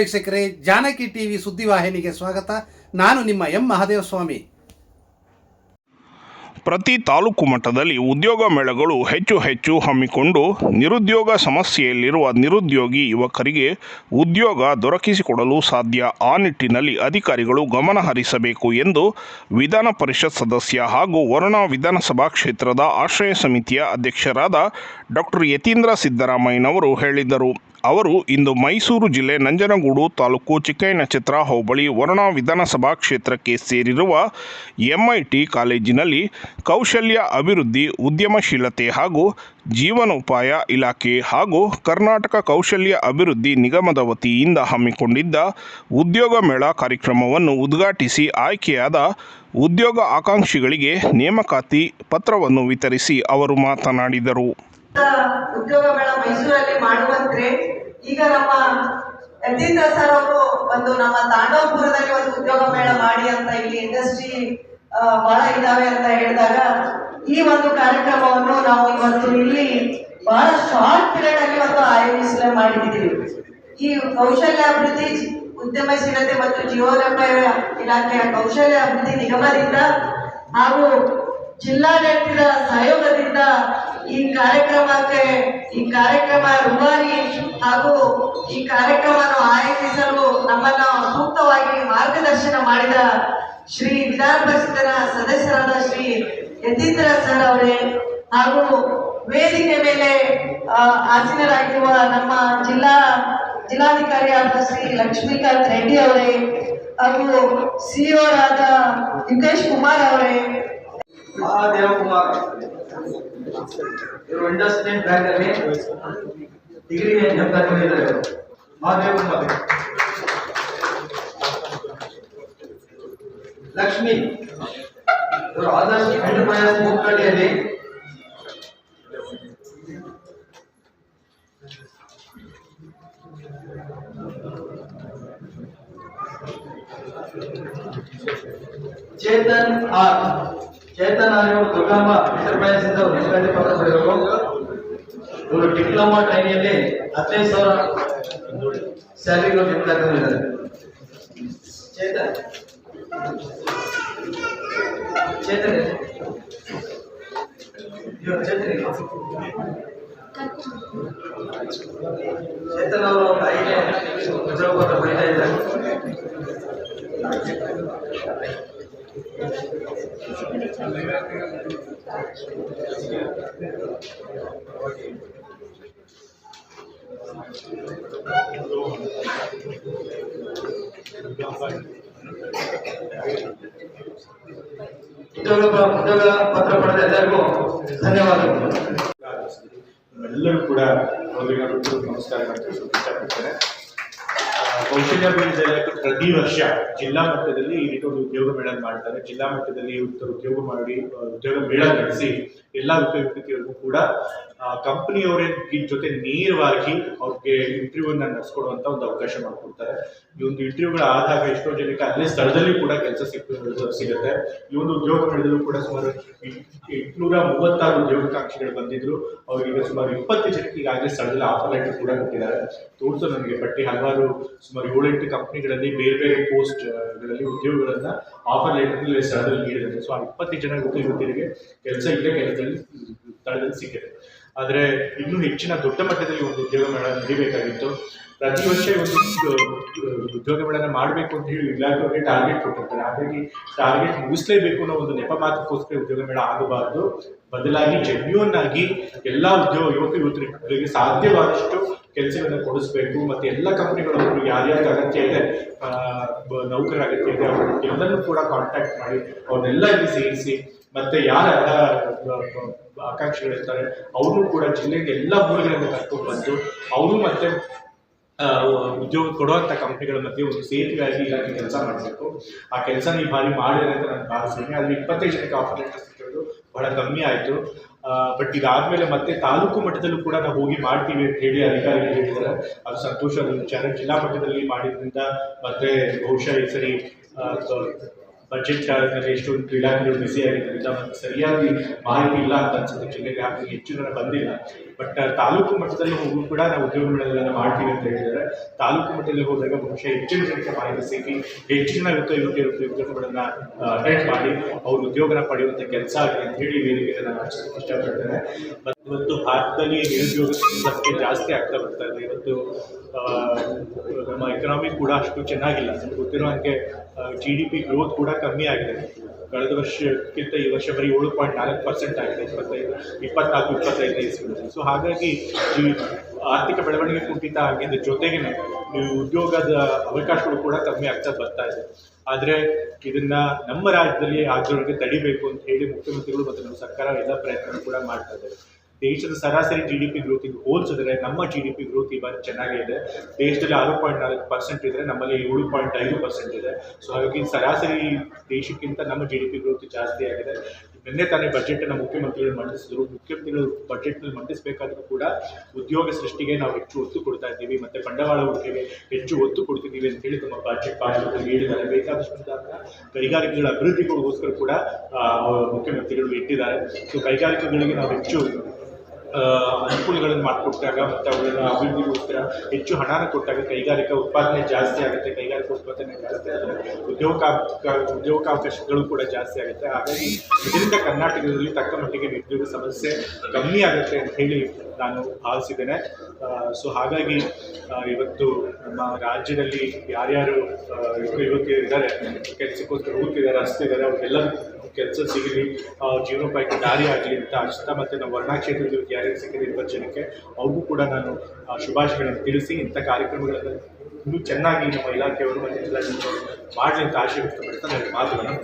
ವೀಕ್ಷಕರೇ, ಜಾನಕಿ ಟಿವಿ ಸುದ್ದಿವಾಹಿನಿಗೆ ಸ್ವಾಗತ. ನಾನು ನಿಮ್ಮ ಎಂ ಮಹಾದೇವ ಸ್ವಾಮಿ ಪ್ರತಿ ತಾಲೂಕು ಮಟ್ಟದಲ್ಲಿ ಉದ್ಯೋಗ ಮೇಳಗಳು ಹೆಚ್ಚು ಹೆಚ್ಚು ಹಮ್ಮಿಕೊಂಡು ನಿರುದ್ಯೋಗ ಸಮಸ್ಯೆಯಲ್ಲಿರುವ ನಿರುದ್ಯೋಗಿ ಯುವಕರಿಗೆ ಉದ್ಯೋಗ ದೊರಕಿಸಿಕೊಡಲು ಸಾಧ್ಯ. ಆ ನಿಟ್ಟಿನಲ್ಲಿ ಅಧಿಕಾರಿಗಳು ಗಮನ ಹರಿಸಬೇಕು ಎಂದು ವಿಧಾನ ಪರಿಷತ್ ಸದಸ್ಯ ಹಾಗೂ ವರುಣಾ ವಿಧಾನಸಭಾ ಕ್ಷೇತ್ರದ ಆಶ್ರಯ ಸಮಿತಿಯ ಅಧ್ಯಕ್ಷರಾದ ಡಾಕ್ಟರ್ ಯತೀಂದ್ರ ಸಿದ್ದರಾಮಯ್ಯನವರು ಹೇಳಿದರು ಅವರು ಇಂದು ಮೈಸೂರು ಜಿಲ್ಲೆ ನಂಜನಗೂಡು ತಾಲೂಕು ಚಿಕ್ಕಯ್ಯನಚಿತ್ರ ಹೋಬಳಿ ವರುಣಾ ವಿಧಾನಸಭಾ ಕ್ಷೇತ್ರಕ್ಕೆ ಸೇರಿರುವ ಎಂಐಟಿ ಕಾಲೇಜಿನಲ್ಲಿ ಕೌಶಲ್ಯ ಅಭಿವೃದ್ಧಿ, ಉದ್ಯಮಶೀಲತೆ ಹಾಗೂ ಜೀವನೋಪಾಯ ಇಲಾಖೆ ಹಾಗೂ ಕರ್ನಾಟಕ ಕೌಶಲ್ಯ ಅಭಿವೃದ್ಧಿ ನಿಗಮದ ವತಿಯಿಂದ ಹಮ್ಮಿಕೊಂಡಿದ್ದ ಉದ್ಯೋಗ ಮೇಳ ಕಾರ್ಯಕ್ರಮವನ್ನು ಉದ್ಘಾಟಿಸಿ ಆಯ್ಕೆಯಾದ ಉದ್ಯೋಗ ಆಕಾಂಕ್ಷಿಗಳಿಗೆ ನೇಮಕಾತಿ ಪತ್ರವನ್ನು ವಿತರಿಸಿ ಅವರು ಮಾತನಾಡಿದರು. ಉದ್ಯೋಗ ಮೇಳ ಮೈಸೂರಲ್ಲಿ ಮಾಡುವಂದ್ರೆ ಈಗ ನಮ್ಮ ಯತೀಂದ್ರ ಸರ್ ಅವರು ಒಂದು ನಮ್ಮ ತಾಂಡವಪುರದಲ್ಲಿ ಒಂದು ಉದ್ಯೋಗ ಮೇಳ ಮಾಡಿ ಅಂತ ಇಲ್ಲಿ ಇಂಡಸ್ಟ್ರಿ ಬಹಳ ಇದ್ದಾವೆ ಅಂತ ಹೇಳಿದಾಗ, ಈ ಒಂದು ಕಾರ್ಯಕ್ರಮವನ್ನು ನಾವು ಇವತ್ತು ಇಲ್ಲಿ ಬಹಳ ಶಾರ್ಟ್ ಪೀರಿಯಡ್ ಅಲ್ಲಿ ಒಂದು ಆಯೋಜಿಸಲು ಮಾಡಿದ್ದೀವಿ. ಈ ಕೌಶಲ್ಯ ಅಭಿವೃದ್ಧಿ ಉದ್ಯಮಶೀಲತೆ ಮತ್ತು ಜೀವನೋಪಾಯ ಇಲಾಖೆಯ ಕೌಶಲ್ಯ ಅಭಿವೃದ್ಧಿ ನಿಗಮದಿಂದ ಹಾಗೂ ಜಿಲ್ಲಾಡಳಿತದ ಸಹಯೋಗದಿಂದ ಈ ಕಾರ್ಯಕ್ರಮಕ್ಕೆ, ಈ ಕಾರ್ಯಕ್ರಮ ರೂವಾರಿ ಹಾಗೂ ಈ ಕಾರ್ಯಕ್ರಮವನ್ನು ಆಯೋಜಿಸಲು ನಮ್ಮನ್ನು ಸೂಕ್ತವಾಗಿ ಮಾರ್ಗದರ್ಶನ ಮಾಡಿದ ಶ್ರೀ ವಿಧಾನ ಪರಿಷತ್ತಿನ ಸದಸ್ಯರಾದ ಶ್ರೀ ಯತೀಂದ್ರ ಸರ್ ಅವರೇ ಹಾಗೂ ವೇದಿಕೆ ಮೇಲೆ ಆಸೀನರಾಗಿರುವ ನಮ್ಮ ಜಿಲ್ಲಾ ಜಿಲ್ಲಾಧಿಕಾರಿಯಾದ ಶ್ರೀ ಲಕ್ಷ್ಮೀಕಾಂತ್ ರೆಡ್ಡಿ ಅವರೇ ಹಾಗೂ ಸಿಇಒರಾದ ಯುಕೇಶ್ ಕುಮಾರ್ ಅವರೇ. ಮಹಾದೇವ ಕುಮಾರ್ ಇವರು ಇಂಡಸ್ಟ್ರಿಯಲ್ ಬ್ಯಾಂಕ್ ಅಲ್ಲಿ ಡಿಗ್ರಿ ತಗೊಂಡಿದ್ದಾರೆ ಇವರು. ಮಹಾದೇವ ಕುಮಾರ್ ಲಕ್ಷ್ಮಿ ಇವರು ಆದರ್ಶ enterprises ಮುಕ್ಕಳ್ಳಿಯಲ್ಲಿ Chetan R Chetan R ಇವರು ದುರ್ಗಮ್ಮ ಎಂಟರ್ಪ್ರೈಸಸ್ ಇಂದ ಒಂದು ನೇಮಕಾತಿ ಪತ್ರ ಪಡೆಯಬೇಕು ಇವರು ಡಿಪ್ಲೊಮಾ ಟ್ರೈನಿಯಲ್ಲಿ ಹದಿನೈದು ಸಾವಿರ ಸ್ಯಾಲರಿ ನೇಮಕಾತಿ ಹೊಂದಿದ್ದಾರೆ ಚೇತನ್ ಚೇತನ್ ಇವರು ಚೇತನ್ ಇಲ್ಲ? ಚೇತನ್ ಅವರು ಐದೇ ಉದ್ಯೋಗ ಪತ್ರ ಪಡಿತಾ ಇದ್ದಾರೆ ಉದ್ಯೋಗ ಪ- ಉದ್ಯೋಗ ಪತ್ರ ಪಡೆದ ಎಲ್ಲರಿಗೂ ಧನ್ಯವಾದಗಳು. ಎಲ್ಲರೂ ಕೂಡ ಅವರಿಗೆ ನಮಸ್ಕಾರ ತಿಳಿಸೋಕೆ ಇಷ್ಟಪಡ್ತೇನೆ ಕೌಶಲ್ಯಾಭಿವೃದ್ಧಿ ಇಲಾಖೆ ಪ್ರತಿ ವರ್ಷ ಜಿಲ್ಲಾ ಮಟ್ಟದಲ್ಲಿ ಈ ರೀತಿ ಒಂದು ಉದ್ಯೋಗ ಮೇಳ ಮಾಡ್ತಾರೆ. ಜಿಲ್ಲಾ ಮಟ್ಟದಲ್ಲಿ ಉದ್ಯೋಗ ಮಾಡಿ, ಉದ್ಯೋಗ ಮೇಳ ನಡೆಸಿ ಎಲ್ಲಾ ಉದ್ಯೋಗಗಳಿಗೂ ಕೂಡ ಕಂಪನಿಯವರೇ ಜೊತೆ ನೇರವಾಗಿ ಅವ್ರಿಗೆ ಇಂಟರ್ವ್ಯೂನ ನಡೆಸ್ಕೊಡುವಂತ ಒಂದು ಅವಕಾಶ ಮಾಡಿಕೊಡ್ತಾರೆ. ಈ ಒಂದು ಇಂಟರ್ವ್ಯೂಗಳ ಆದಾಗ ಎಷ್ಟೋ ಜನಕ್ಕೆ ಅಲ್ಲೇ ಸ್ಥಳದಲ್ಲಿ ಕೂಡ ಕೆಲಸ ಸಿಗುತ್ತೆ. ಈ ಒಂದು ಉದ್ಯೋಗ ಮೇಳದಲ್ಲೂ ಕೂಡ ಸುಮಾರು ಎಂಟುನೂರ ಮೂವತ್ತಾರು ಉದ್ಯೋಗಾಕಾಂಕ್ಷಿಗಳು ಬಂದಿದ್ರು. ಅವರಿಗೆ ಸುಮಾರು ಇಪ್ಪತ್ತು ಜನಕ್ಕೆ ಈಗಾಗಲೇ ಸ್ಥಳದಲ್ಲಿ ಆಫರ್ ಲೆಟರ್ ಕೂಡ ಕೊಟ್ಟಿದ್ದಾರೆ. ತೋರಿಸು ನನಗೆ ಪಟ್ಟಿ ಹಲವಾರು ಸುಮಾರು ಏಳೆಂಟು ಕಂಪ್ನಿಗಳಲ್ಲಿ ಬೇರೆ ಬೇರೆ ಪೋಸ್ಟ್ಗಳಲ್ಲಿ ಉದ್ಯೋಗಗಳನ್ನ ಆಫರ್ ಲೆಟರ್ ಸ್ಥಳದಲ್ಲಿ ನೀಡಿದ್ದಾರೆ. ಸೊ ಆ ಇಪ್ಪತ್ತು ಜನ ಉದ್ಯೋಗರಿಗೆ ಕೆಲಸ ಇಲ್ಲೇ ಕೆಲಸದಲ್ಲಿ ಸ್ಥಳದಲ್ಲಿ ಸಿಕ್ಕಿದೆ. ಆದರೆ ಇನ್ನೂ ಹೆಚ್ಚಿನ ದೊಡ್ಡ ಮಟ್ಟದಲ್ಲಿ ಒಂದು ಉದ್ಯೋಗ ಮೇಳ ನಡೀಬೇಕಾಗಿತ್ತು. ಪ್ರತಿ ವರ್ಷ ಒಂದು ಉದ್ಯೋಗ- ಮೇಳನ ಮಾಡಬೇಕು ಅಂತ ಹೇಳಿ ಇಲಾಖೆಗೆ ಟಾರ್ಗೆಟ್ ಕೊಟ್ಟಿರ್ತಾರೆ. ಹಾಗಾಗಿ ಟಾರ್ಗೆಟ್ ಮುಗಿಸ್ಲೇಬೇಕು ಅನ್ನೋ ಒಂದು ನೆಪ ಮಾತಕ್ಕೋಸ್ಕರ ಉದ್ಯೋಗ ಮೇಳ ಆಗಬಾರ್ದು. ಬದಲಾಗಿ ಜೆನ್ಯೂನ್ ಆಗಿ ಎಲ್ಲ ಉದ್ಯೋಗ ಯುವಕ, ಯುವತಿಗಳಿಗೆ ಸಾಧ್ಯವಾದಷ್ಟು ಕೆಲಸವನ್ನು ಕೊಡಿಸ್ಬೇಕು ಮತ್ತೆ ಎಲ್ಲ ಕಂಪ್ನಿಗಳು ಯಾರ್ಯಾರ ಅಗತ್ಯ ಇದೆ ನೌಕರ ಅಗತ್ಯ ಇದೆ, ಅವರು ಕೂಡ ಕಾಂಟ್ಯಾಕ್ಟ್ ಮಾಡಿ ಅವ್ರನ್ನೆಲ್ಲ ಇಲ್ಲಿ ಸೇರಿಸಿ ಮತ್ತು ಯಾರ ಆಕಾಂಕ್ಷಿಗಳಿರ್ತಾರೆ ಅವರು ಕೂಡ ಜಿಲ್ಲೆಗೆ ಎಲ್ಲ ಮೂಲಗಳನ್ನು ಕರ್ಕೊಂಡು ಬಂದು ಅವರು ಮತ್ತೆ ಉದ್ಯೋಗ ಕೊಡುವಂಥ ಕಂಪ್ನಿಗಳ ಮಧ್ಯೆ ಒಂದು ಸೇತುವೆಯಾಗಿ ಇಲಾಖೆ ಕೆಲಸ ಮಾಡಬೇಕು. ಆ ಕೆಲಸ ನೀವು ಬಾರಿ ಮಾಡಿದ್ರೆ ಅಂತ ನಾನು ಭಾವಿಸ್ತೀನಿ. ಅಲ್ಲಿ ಇಪ್ಪತ್ತೈದು ಜನಕ್ಕೆ ಲೆಟರ್ ಸಿಕ್ಕಿರೋದು ಬಹಳ ಕಮ್ಮಿ ಆಯಿತು. ಬಟ್ ಇದಾದ್ಮೇಲೆ ಮತ್ತೆ ತಾಲೂಕು ಮಟ್ಟದಲ್ಲೂ ಕೂಡ ನಾವು ಹೋಗಿ ಮಾಡ್ತೀವಿ ಅಂತ ಹೇಳಿ ಅಧಿಕಾರಿಗಳು ಹೇಳಿದ್ದಾರೆ. ಅದು ಸಂತೋಷದ ವಿಚಾರ ಜಿಲ್ಲಾ ಮಟ್ಟದಲ್ಲಿ ಮಾಡಿದ್ರಿಂದ ಮತ್ತೆ ಬಹುಶಃ ಈ ಸರಿ ಬಜೆಟ್ ಎಷ್ಟು ಬಿಸಿ ಆಗಿದ್ದರಿಂದ ಮತ್ತು ಸರಿಯಾಗಿ ಮಾಹಿತಿ ಇಲ್ಲ ಅಂತ ಅನ್ಸುತ್ತೆ ಜಿಲ್ಲೆಗೆ ಯಾಕೆ ಹೆಚ್ಚು ಜನ ಬಂದಿಲ್ಲ ಬಟ್ ತಾಲೂಕು ಮಟ್ಟದಲ್ಲಿ ಹೋಗೂ ಕೂಡ ನಾವು ಉದ್ಯೋಗಗಳನ್ನೆಲ್ಲ ಮಾಡ್ತೀವಿ ಅಂತ ಹೇಳಿದರೆ ತಾಲೂಕು ಮಟ್ಟದಲ್ಲಿ ಹೋದಾಗ ಬಹುಶಃ ಹೆಚ್ಚಿನ ಜನಕ್ಕೆ ಮಾಹಿತಿ ಸಿಕ್ಕಿ ಹೆಚ್ಚು ಜನ ಇವತ್ತು ಉದ್ಯೋಗಗಳನ್ನ ಅಟೆಂಡ್ ಮಾಡಿ ಅವ್ರ ಉದ್ಯೋಗನ ಪಡೆಯುವಂಥ ಕೆಲಸ ಆಗಲಿ ಅಂತ ಹೇಳಿ ವೇದಿಕೆಗೆ ನಾನು ಇಷ್ಟಪಡ್ತೇನೆ ಮತ್ತು ಇವತ್ತು ಭಾರತದಲ್ಲಿ ನಿರುದ್ಯೋಗ ಸಂಖ್ಯೆ ಜಾಸ್ತಿ ಆಗ್ತಾ ಬರ್ತಾ ಇದೆ ಇವತ್ತು ನಮ್ಮ ಎಕನಾಮಿ ಕೂಡ ಅಷ್ಟು ಚೆನ್ನಾಗಿಲ್ಲ ನಮ್ಗೆ ಗೊತ್ತಿರೋ ಹಾಗೆ ಜಿ ಡಿ ಪಿ ಗ್ರೋತ್ ಕೂಡ ಕಮ್ಮಿ ಆಗಿದೆ. ಕಳೆದ ವರ್ಷಕ್ಕಿಂತ ಈ ವರ್ಷ ಬರೀ ಏಳು ಪಾಯಿಂಟ್ ನಾಲ್ಕು ಪರ್ಸೆಂಟ್ ಆಗಿದೆ, ಇಪ್ಪತ್ತೈದು, ಇಪ್ಪತ್ನಾಲ್ಕು, ಇಪ್ಪತ್ತೈದು ಇಸ್ವಿನಲ್ಲಿ ಸೊ ಹಾಗಾಗಿ ಈ ಆರ್ಥಿಕ ಬೆಳವಣಿಗೆ ಕುಂಠಿತ ಆಗಿದ್ದ ಜೊತೆಗೆ ನೀವು ಉದ್ಯೋಗದ ಅವಕಾಶಗಳು ಕೂಡ ಕಮ್ಮಿ ಆಗ್ತಾ ಬರ್ತಾ ಇದೆ. ಆದರೆ ಇದನ್ನು ನಮ್ಮ ರಾಜ್ಯದಲ್ಲಿ ಆಗಿರೋರಿಗೆ ತಡಿಬೇಕು ಅಂತ ಹೇಳಿ ಮುಖ್ಯಮಂತ್ರಿಗಳು ಮತ್ತು ನಮ್ಮ ಸರ್ಕಾರ ಎಲ್ಲ ಪ್ರಯತ್ನ ಕೂಡ ಮಾಡ್ತಾ ಇದ್ದಾರೆ. ದೇಶದ ಸರಾಸರಿ ಜಿ ಡಿ ಪಿ ಗ್ರೋತಿಗೆ ಹೋಲಿಸಿದ್ರೆ ನಮ್ಮ ಜಿ ಡಿ ಪಿ ಗ್ರೋತ್ ಈ ಬಾರಿ ಚೆನ್ನಾಗಿದೆ ದೇಶದಲ್ಲಿ ಆರು ಪಾಯಿಂಟ್ ನಾಲ್ಕು ಪರ್ಸೆಂಟ್ ಇದ್ರೆ ನಮ್ಮಲ್ಲಿ ಏಳು ಪಾಯಿಂಟ್ ಐದು ಪರ್ಸೆಂಟ್ ಇದೆ. ಸೊ ಹಾಗಾಗಿ ಸರಾಸರಿ ದೇಶಕ್ಕಿಂತ ನಮ್ಮ ಜಿ ಡಿ ಪಿ ಗ್ರೋತ್ ಜಾಸ್ತಿ ಆಗಿದೆ. ನಿನ್ನೆ ತಾನೇ ಬಜೆಟನ್ನು ಮುಖ್ಯಮಂತ್ರಿಗಳು ಮಂಡಿಸಿದ್ರು. ಮುಖ್ಯಮಂತ್ರಿಗಳು ಬಜೆಟ್ನಲ್ಲಿ ಮಂಡಿಸಬೇಕಾದ್ರೂ ಕೂಡ ಉದ್ಯೋಗ ಸೃಷ್ಟಿಗೆ ನಾವು ಹೆಚ್ಚು ಒತ್ತು ಕೊಡ್ತಾ ಇದ್ದೀವಿ. ಮತ್ತೆ ಬಂಡವಾಳ ಹೂಡಿಕೆಗೆ ಹೆಚ್ಚು ಒತ್ತು ಕೊಡ್ತಿದ್ದೀವಿ ಅಂತ ಹೇಳಿ ನಮ್ಮ ಬಜೆಟ್ ಭಾಷಣದಲ್ಲಿ ಹೇಳಿದ್ದಾರೆ ಬೇಕಾದಷ್ಟು ಕೈಗಾರಿಕೆಗಳ ಅಭಿವೃದ್ಧಿಗೋಸ್ಕರ ಕೂಡ ಮುಖ್ಯಮಂತ್ರಿಗಳು ಇಟ್ಟಿದ್ದಾರೆ. ಸೊ ಕೈಗಾರಿಕೆಗಳಿಗೆ ನಾವು ಹೆಚ್ಚು ಅನುಕೂಲಗಳನ್ನು ಮಾಡಿಕೊಟ್ಟಾಗ ಮತ್ತು ಅಭಿವೃದ್ಧಿ ಅಭಿವೃದ್ಧಿಗೋಸ್ಕರ ಹೆಚ್ಚು ಹಣನ ಕೊಟ್ಟಾಗ ಕೈಗಾರಿಕಾ ಉತ್ಪಾದನೆ ಜಾಸ್ತಿ ಆಗುತ್ತೆ, ಕೈಗಾರಿಕಾ ಉತ್ಪಾದನೆ ಜಾಸ್ತಿ ಆದರೆ ಉದ್ಯೋಗಾವಕ ಉದ್ಯೋಗಾವಕಾಶಗಳು ಕೂಡ ಜಾಸ್ತಿ ಆಗುತ್ತೆ. ಹಾಗಾಗಿ ಇದರಿಂದ ಕರ್ನಾಟಕದಲ್ಲಿ ತಕ್ಕ ಮಟ್ಟಿಗೆ ನಿರುದ್ಯೋಗ ಸಮಸ್ಯೆ ಕಮ್ಮಿ ಆಗುತ್ತೆ ಅಂತ ಹೇಳಿ ನಾನು ಭಾವಿಸಿದ್ದೇನೆ. ಸೊ ಹಾಗಾಗಿ ಇವತ್ತು ನಮ್ಮ ರಾಜ್ಯದಲ್ಲಿ ಯಾರ್ಯಾರು ಯುವಕ ಯುವತಿಯರಿದ್ದಾರೆ ಕೆಲಸಕ್ಕೋಸ್ಕರ ಹೋಗ್ತಿದ್ದಾರೆ ಹಸ್ತಿದ್ದಾರೆ ಅವ್ರಿಗೆಲ್ಲರಿಗೂ ಕೆಲಸ ಸಿಗಲಿ ಜೀವನೋಪಾಯಕ್ಕೆ ದಾರಿ ಆಗಲಿ ಅಂತ ಅನಿಸ್ತಾ ಮತ್ತು ನಮ್ಮ ವರ್ಣಾ ಕ್ಷೇತ್ರದಲ್ಲಿ ಯಾರ್ಯಾರು ಸಿಕ್ಕಿದೆ ಜನಕ್ಕೆ ಅವ್ರಿಗೂ ಕೂಡ ನಾನು ಶುಭಾಶಯಗಳನ್ನು ತಿಳಿಸಿ ಇಂಥ ಕಾರ್ಯಕ್ರಮಗಳನ್ನು ಇನ್ನೂ ಚೆನ್ನಾಗಿ ನಮ್ಮ ಇಲಾಖೆಯವರು ಮತ್ತು ಜಿಲ್ಲಾಡಳಿತವರು ಮಾಡಲಿ ಅಂತ ಆಶೆ ವ್ಯಕ್ತಪಡಿಸ್ತಾ ನನಗೆ ಮಾತುಗಳನ್ನು.